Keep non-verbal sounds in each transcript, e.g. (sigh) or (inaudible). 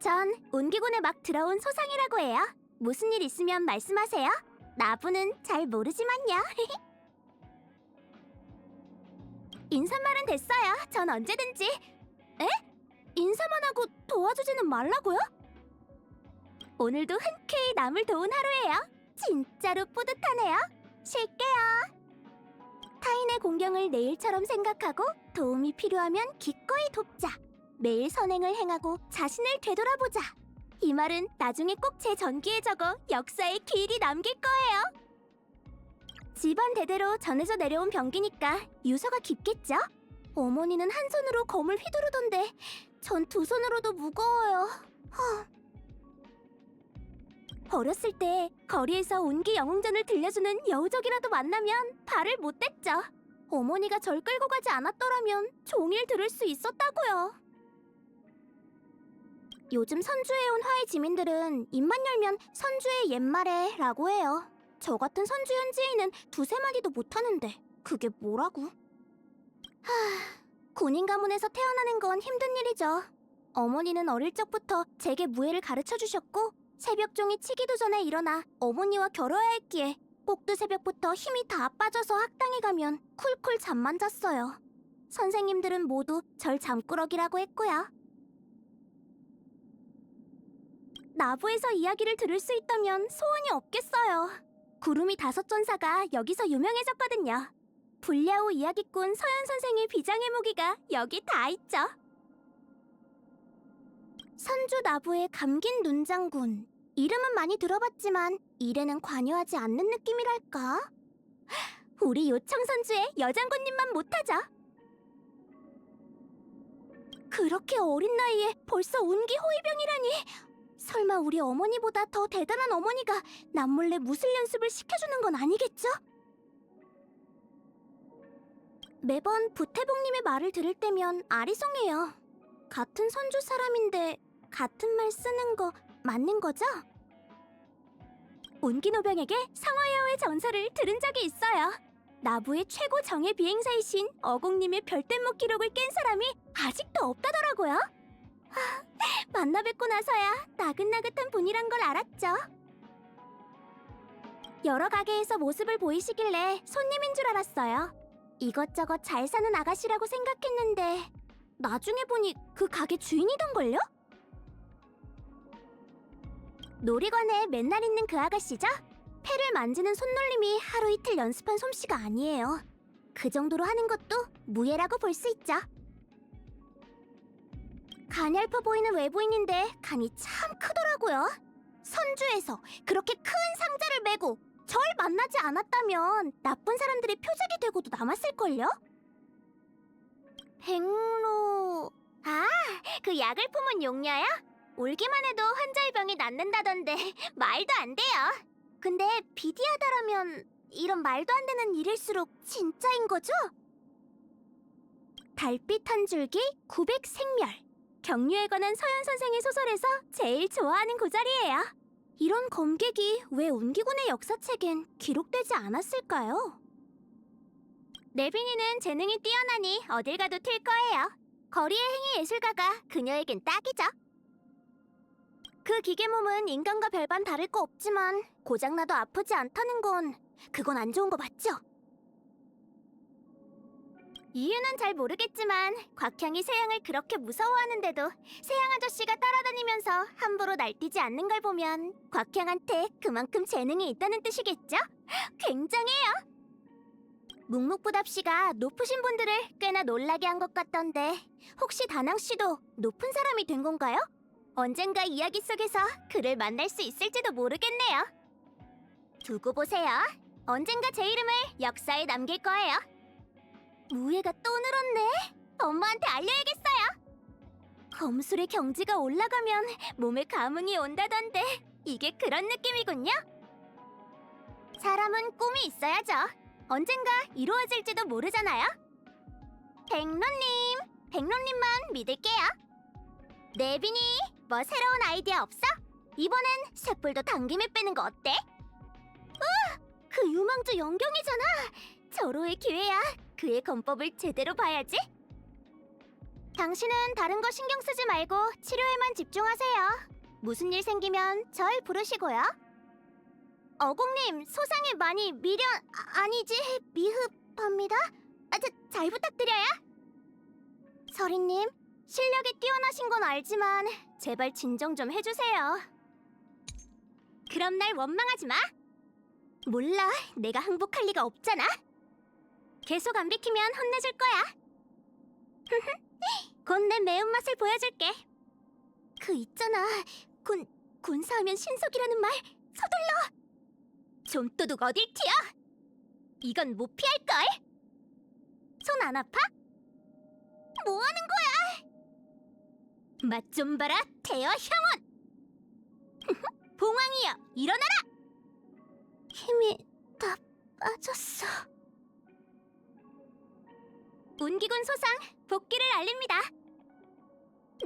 전 온기군에 막 들어온 소상이라고 해요. 무슨 일 있으면 말씀하세요. 나부는 잘 모르지만요. (laughs) 인사말은 됐어요. 전 언제든지. 에? 인사만 하고 도와주지는 말라고요? 오늘도 흔쾌히 남을 도운 하루예요. 진짜로 뿌듯하네요. 쉴게요. 타인의 공경을 내일처럼 생각하고 도움이 필요하면 기꺼이 돕자. 매일 선행을 행하고 자신을 되돌아보자. 이 말은 나중에 꼭 제 전기에 적어 역사에 길이 남길 거예요. 집안 대대로 전해져 내려온 병기니까 유서가 깊겠죠? 어머니는 한 손으로 검을 휘두르던데 전 두 손으로도 무거워요. 허. 어렸을 때 거리에서 온기 영웅전을 들려주는 여우적이라도 만나면 발을 못 댔죠. 어머니가 절 끌고 가지 않았더라면 종일 들을 수 있었다고요. 요즘 선주에 온 화해 지민들은 입만 열면 선주의 옛말에 라고 해요. 저 같은 선주 현지인은 두세 마디도 못하는데 그게 뭐라고? 하... 군인 가문에서 태어나는 건 힘든 일이죠. 어머니는 어릴 적부터 제게 무예를 가르쳐 주셨고 새벽 종이 치기도 전에 일어나 어머니와 겨뤄야 했기에 꼭두 새벽부터 힘이 다 빠져서 학당에 가면 쿨쿨 잠만 잤어요. 선생님들은 모두 절 잠꾸러기라고 했고요. 나부에서 이야기를 들을 수 있다면 소원이 없겠어요. 구름이 다섯 전사가 여기서 유명해졌거든요. 불야호 이야기꾼 서현 선생의 비장의 무기가 여기 다 있죠. 선주 나부의 감긴 눈장군. 이름은 많이 들어봤지만 일에는 관여하지 않는 느낌이랄까? (gasps) 우리 요청 선주의 여장군님만 못하죠. 그렇게 어린 나이에 벌써 운기 호위병이라니. 설마 우리 어머니보다 더 대단한 어머니가 남몰래 무술 연습을 시켜주는 건 아니겠죠? 매번 부태봉님의 말을 들을 때면 아리송해요. 같은 선주 사람인데 같은 말 쓰는 거 맞는 거죠? 온기노병에게 상화여우의 전설을 들은 적이 있어요. 나부의 최고 정예 비행사이신 어공님의 별대목 기록을 깬 사람이 아직도 없다더라고요. (gasps) 하, 만나 뵙고 나서야 나긋나긋한 분이란 걸 알았죠. 여러 가게에서 모습을 보이시길래 손님인 줄 알았어요. 이것저것 잘 사는 아가씨라고 생각했는데 나중에 보니 그 가게 주인이던걸요? 놀이관에 맨날 있는 그 아가씨죠? 패를 만지는 손놀림이 하루 이틀 연습한 솜씨가 아니에요. 그 정도로 하는 것도 무예라고 볼 수 있죠. 가냘퍼 보이는 외부인인데 간이 참 크더라고요. 선주에서 그렇게 큰 상자를 메고 절 만나지 않았다면 나쁜 사람들의 표적이 되고도 남았을걸요? 백로... 아, 그 약을 품은 용녀야? 올기만 해도 환자의 병이 낫는다던데 (laughs) 말도 안 돼요. 근데 비디하다라면 이런 말도 안 되는 일일수록 진짜인 거죠? 달빛 한 줄기 900 생멸 경류에 관한 서현 선생의 소설에서 제일 좋아하는 구절이에요. 이런 검객이 왜 온기군의 역사책엔 기록되지 않았을까요? 네빈이는 재능이 뛰어나니 어딜 가도 튈 거예요. 거리의 행위 예술가가 그녀에겐 딱이죠. 그 기계 몸은 인간과 별반 다를 거 없지만 고장나도 아프지 않다는 건 그건 안 좋은 거 맞죠? 이유는 잘 모르겠지만 곽향이 세양을 그렇게 무서워하는데도 세양 아저씨가 따라다니면서 함부로 날뛰지 않는 걸 보면 곽향한테 그만큼 재능이 있다는 뜻이겠죠? 굉장해요. 묵묵부답 씨가 높으신 분들을 꽤나 놀라게 한 것 같던데 혹시 다낭 씨도 높은 사람이 된 건가요? 언젠가 이야기 속에서 그를 만날 수 있을지도 모르겠네요. 두고 보세요. 언젠가 제 이름을 역사에 남길 거예요. 무예가 또 늘었네. 엄마한테 알려야겠어요. 검술의 경지가 올라가면 몸에 감흥이 온다던데 이게 그런 느낌이군요. 사람은 꿈이 있어야죠. 언젠가 이루어질지도 모르잖아요. 백로님, 백로님만 믿을게요. 네빈이, 뭐 새로운 아이디어 없어? 이번엔 쇳불도 당김에 빼는 거 어때? 으, 그 유망주 영경이잖아. 절호의 기회야. 그의 검법을 제대로 봐야지. 당신은 다른 거 신경 쓰지 말고 치료에만 집중하세요. 무슨 일 생기면 절 부르시고요. 어공님, 소상에 많이 미련 아, 아니지 미흡합니다. 아, 자, 잘 부탁드려요. 서리님, 실력이 뛰어나신 건 알지만 제발 진정 좀 해주세요. 그럼 날 원망하지 마. 몰라, 내가 항복할 리가 없잖아. 계속 안 비키면 혼내줄 거야. (laughs) 곧 내 매운맛을 보여줄게. 그 있잖아, 군 군사하면 신속이라는 말 서둘러. 좀도둑 어딜 튀어? 이건 못 피할 걸. 손 안 아파? 뭐 하는 거야? 맛 좀 봐라, 태어 형원. (laughs) 봉황이여, 일어나라. 힘이 다 빠졌어. 운기군 소상 복귀를 알립니다.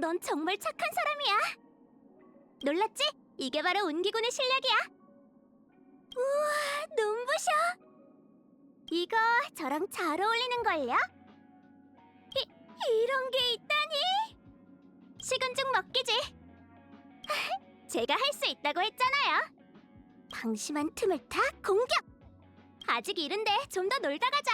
넌 정말 착한 사람이야. 놀랐지? 이게 바로 운기군의 실력이야. 우와, 눈부셔. 이거 저랑 잘 어울리는 걸요? 이 이런 게 있다니. 식은 죽 먹기지. (laughs) 제가 할 수 있다고 했잖아요. 방심한 틈을 타 공격. 아직 이른데 좀 더 놀다 가자.